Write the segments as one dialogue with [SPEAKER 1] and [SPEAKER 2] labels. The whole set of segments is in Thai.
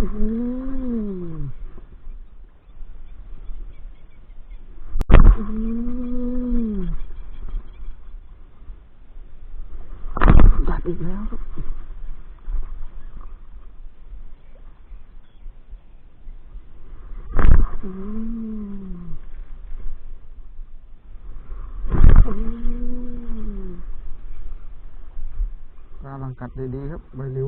[SPEAKER 1] อืมอืมกัดอีกแล้วครับอืมอืมกำลังกัดดีๆครับใบริ้ว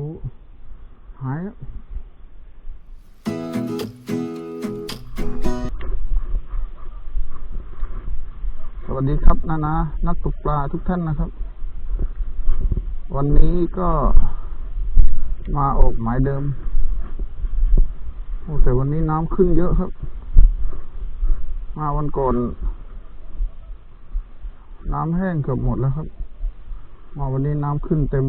[SPEAKER 1] วัสดีครับนานานักตกปลาทุกท่านนะครับ วันนี้ก็มาออกหมายเดิมโอ้แต่วันนี้น้ำขึ้นเยอะครับ มาวันก่อน น้ำแห้งเกือบหมดแล้วครับ มาวันนี้น้ำขึ้นเต็ม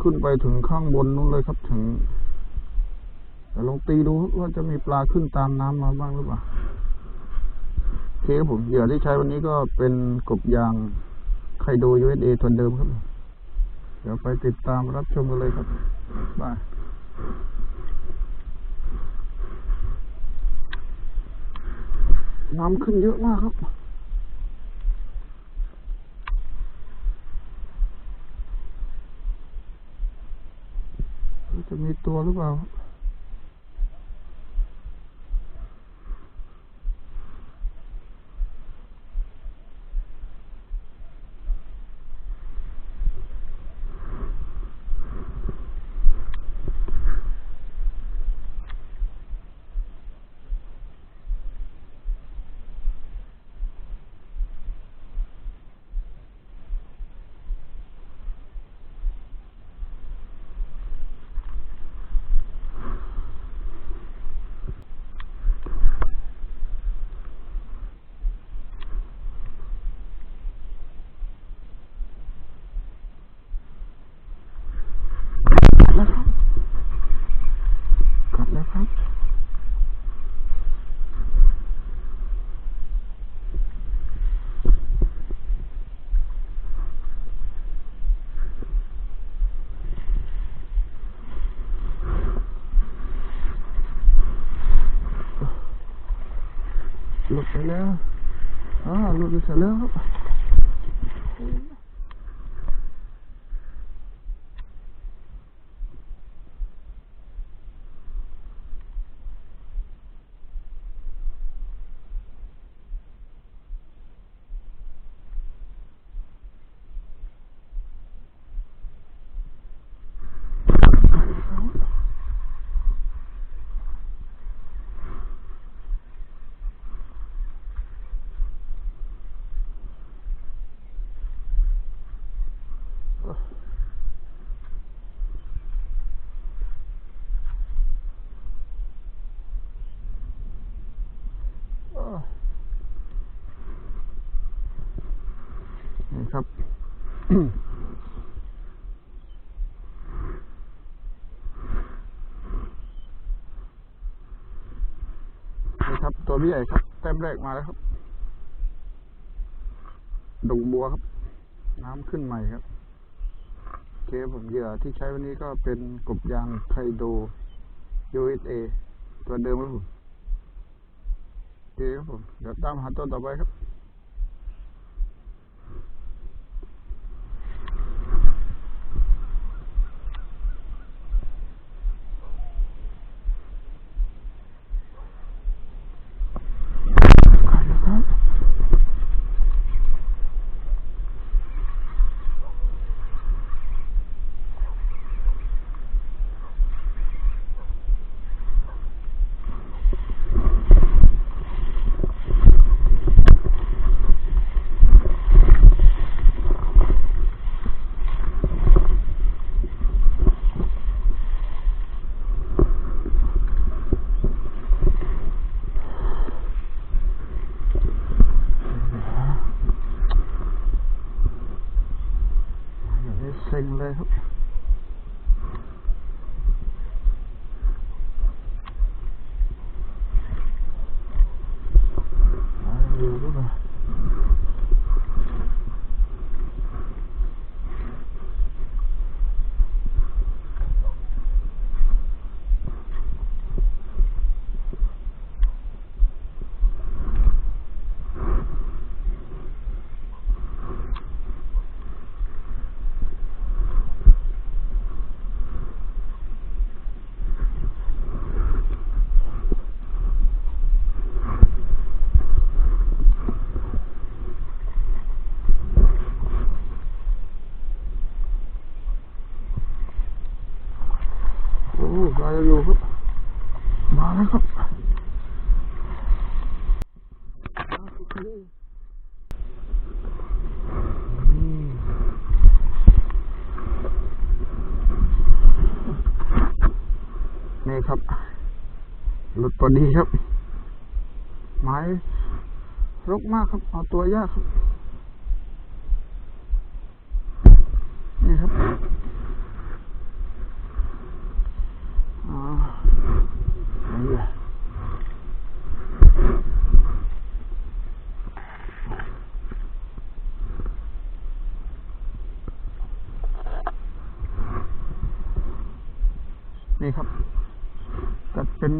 [SPEAKER 1] ขึ้นไปถึงข้างบนนู้นเลยครับถึง แต่ลองตีดูว่าจะมีปลาขึ้นตามน้ำมาบ้างหรือเปล่า เคครับผมเหยื่อที่ใช้วันนี้ก็เป็นกบยางไคโด USA ตัวเดิมครับ เดี๋ยวไปติดตามรับชมกันเลยครับบายน้ำขึ้นเยอะมากครับจะมีตัวหรือเปล่า แล้วครับกลับแล้วครับ หลุดไปแล้วอ่าหลุดไปเสร็จแล้ว ครับนี่ครับ ตัวพี่ใหญ่ครับ แต้มแรกมาแล้วครับดงบัวครับ น้ำขึ้นใหม่ครับเคผมเหยื่อที่ใช้วันนี้ก็เป็นกบยางไคโด USA ตัวเดิมครับผมโอเคครับผม เดี๋ยวตามหาตัวต่อไปครับอย่างนี้เซ็งเลยครับ หาอยู่หรือเปล่า อยู่ครับ มาแล้วครับอืมนี่ครับ หลุดพอดีครับ ไม้รกมากครับ เอาตัวยากครับ นี่ครับอ่านี่นี่ครับจัดเป็น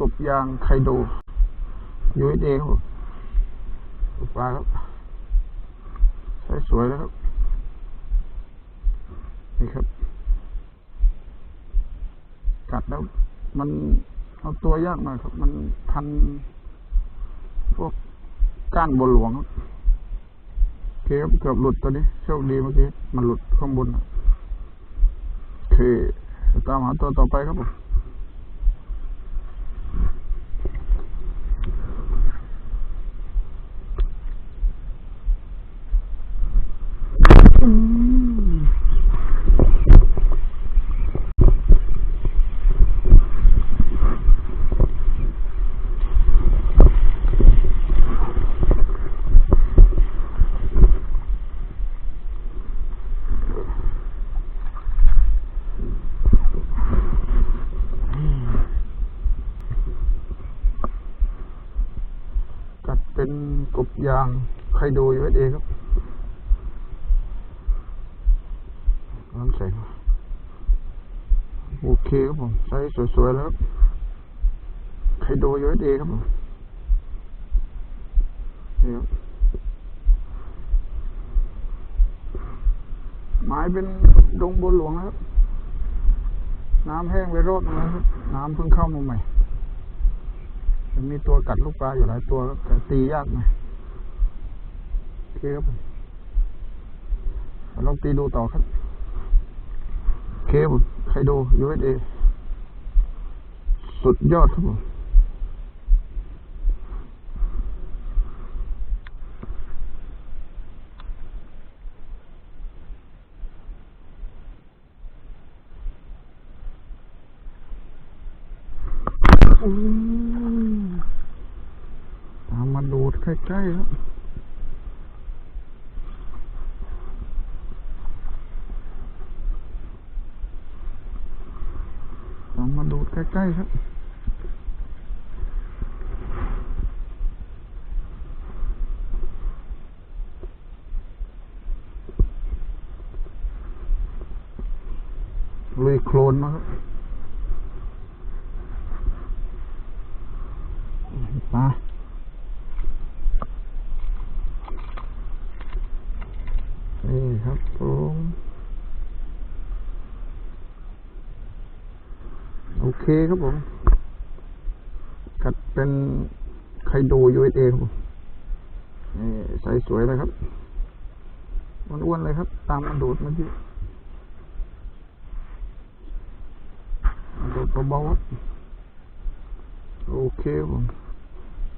[SPEAKER 1] กบ ยางไคโดยูเอเดครับผมปลาครับ ใช้สวยแล้วครับ นี่ครับ กัดแล้วมันเอาตัวยากหน่อยครับ มันพัน พวกก้านบนหลวงครับเคครับเกือบหลุดตัวนี้โชคดีเมื่อกี้ มันหลุดข้างบนโอเค ตามหาตัวต่อไปครับผม อืมกัดเป็นกบ ยางใครดูอยู่เอครับน้ำแสงโอเคครับผมใช้สวยๆแล้วครับไคโดยูเอสเอครับผมนี่ครับไม้เป็นดงบัวหลวงนะครับ น้ำแห้งไปรดนะครับ น้ำเพิ่งเข้ามาใหม่จะมีตัวกัดลูกปลาอยู่หลายตัวแต่ตียากหน่อย โอเคครับผมลองตีดูต่อครับเคบใครดู USA สุดยอดครับผมอืมตามมาดูดใกล้ๆครับ ตามมาดูใก ล้ครับลุยโคลนนะครับมานี่ครับผม โอเคครับผมกัดเป็นไคโด USA ครับผมนี่ใส่สวยเลยครับมันอ้วนเลยครับ ตามมันดูดเมื่อกี้ดูดเบาๆครับโอเคครับผม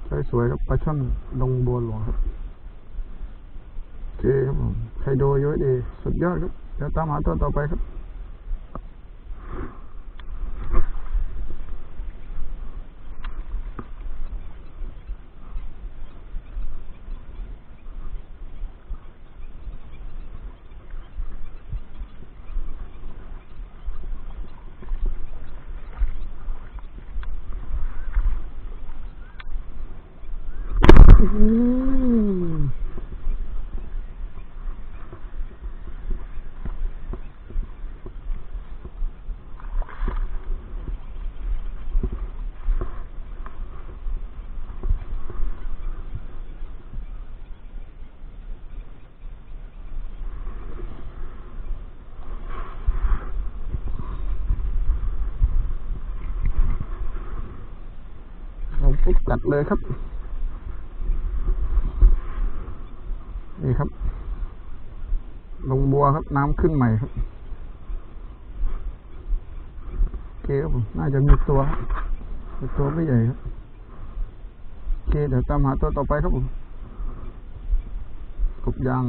[SPEAKER 1] ใส่สวยครับปลาช่อนดงบัวหลวงครับโอเคครับผมไคโด USA สุดยอดครับ เดี๋ยวตามหาตัวต่อไปครับ อืม เราปุ๊บกัดเลยครับ นี่ครับ ลงบัวครับ น้ำขึ้นใหม่ครับเคครับผมน่าจะมีตัวตัวไม่ใหญ่ครับโอเคเดี๋ยวตามหาตัวต่อไปครับผมกบยาง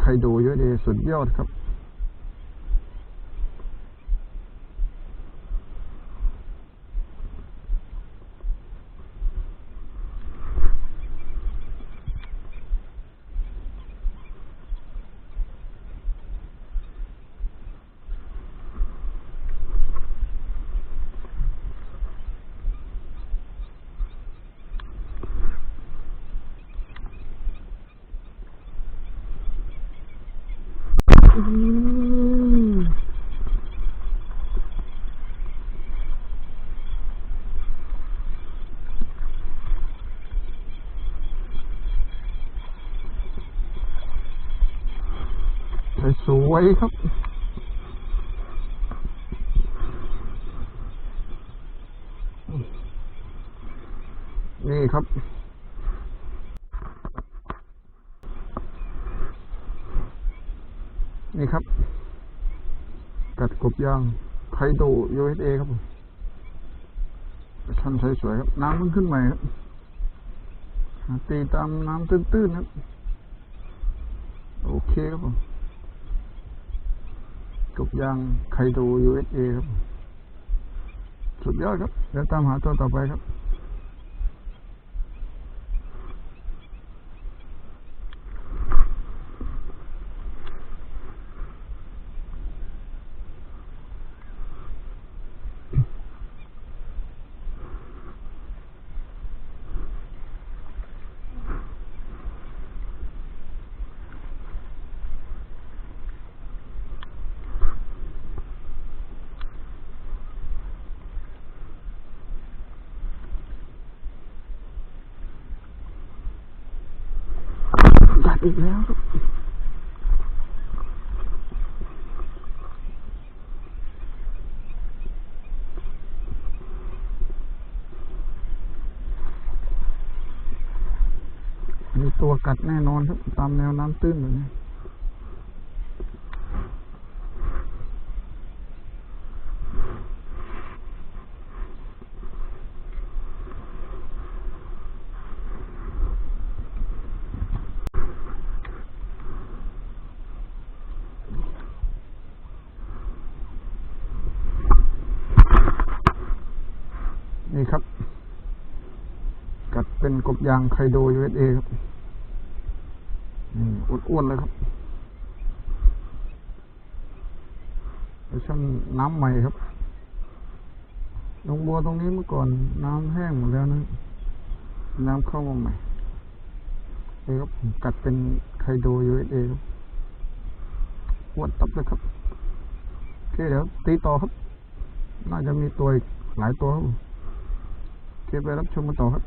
[SPEAKER 1] ไคโดเยอะดีสุดยอดครับ สวยครับนี่ครับ นี่ครับ กัดกบยางไคโด USA ครับผมชั้นสวยๆครับ น้ำมันขึ้นใหม่ครับตีตามน้ำตื้นๆครับ โอเคครับผมกบยางไคโด USA ครับ สุดยอดครับ เดี๋ยวตามหาตัวต่อไปครับ กัด อีกแล้วครับมีตัวกัดแน่นอนครับตามแนวน้ำตื้นเลยนี้นี่ครับ กบยางไคโด USA ครับอ้วนๆเลยครับเวอร์ชันน้ำใหม่ครับลงบัวตรงนี้เมื่อก่อนน้ำแห้งหมดแล้วนะ น้ำเข้ามาใหม่นี่ครับผมกัดเป็นไคโด USA ครับอ้วนตับเลยครับโอเคเดี๋ยวตีต่อครับ น่าจะมีตัวอีกหลายตัวครับโอเคไปรับชมกันต่อครับ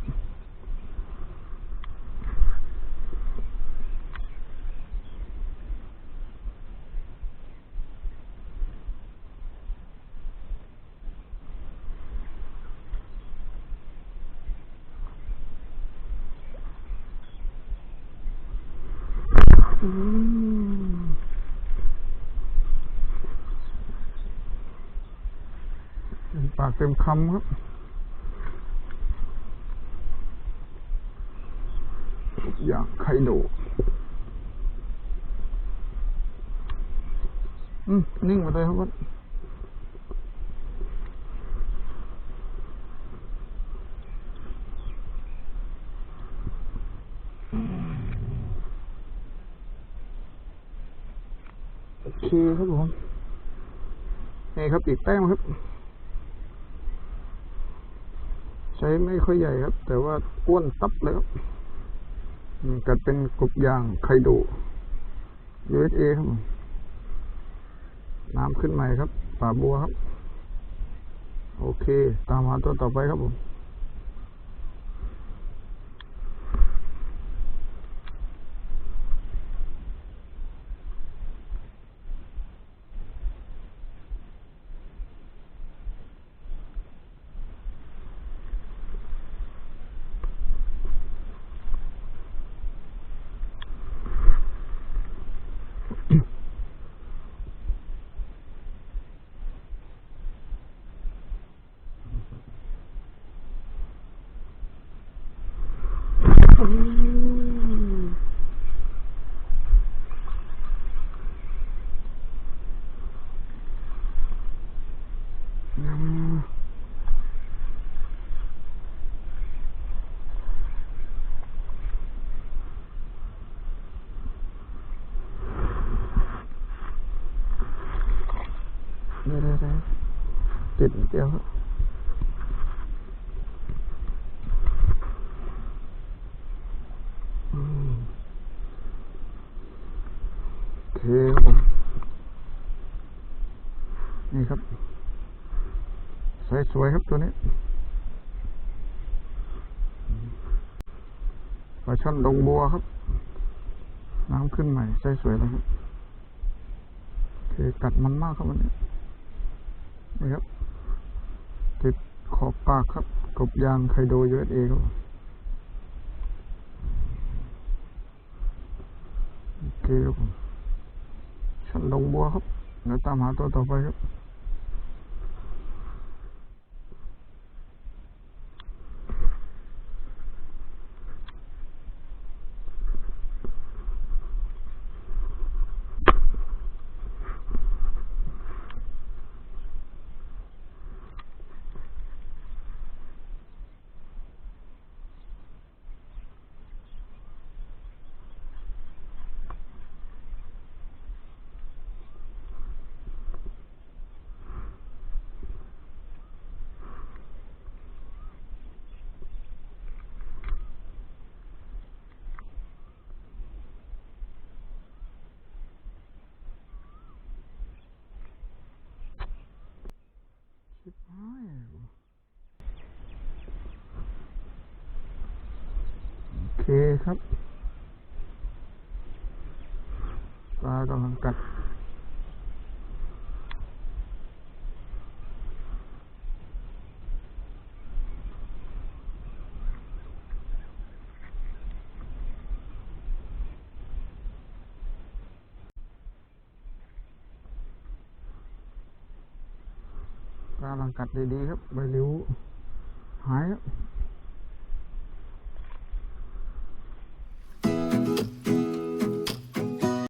[SPEAKER 1] อืม เต็มปากเต็มคำครับอย่างไคโดอืมนิ่งมาเลยครับวัดโอ เคครับผมนี่ครับอีกแต้มครับ ใช้ไม่ค่อยใหญ่ครับ แต่ว่าอ้วนตับเลยครับกัดเป็นกบยางไคโด USA ครับ น้ำขึ้นใหม่ครับป่าบัวครับ โอเค ตามหาตัวต่อไปครับผมิดนิดเดียวเคครับผมนี่ครับใสสวยครับตัวนี้ปลาช่อนดงบัวครับ น้ำขึ้นใหม่ใสสวยแล้วครับโอเคกัดมันมากครับวันนี้นี่ครับ ติดขอบปากครับ กบยางไคโดยูเอสเอครับโอเคครับฉันลงบัวครับเดี๋ยวตามหาตัวต่อไปครับ โอเคครับปลากำลังกัด ปลากำลัง กัดดีๆครับใบริ้วหายครับ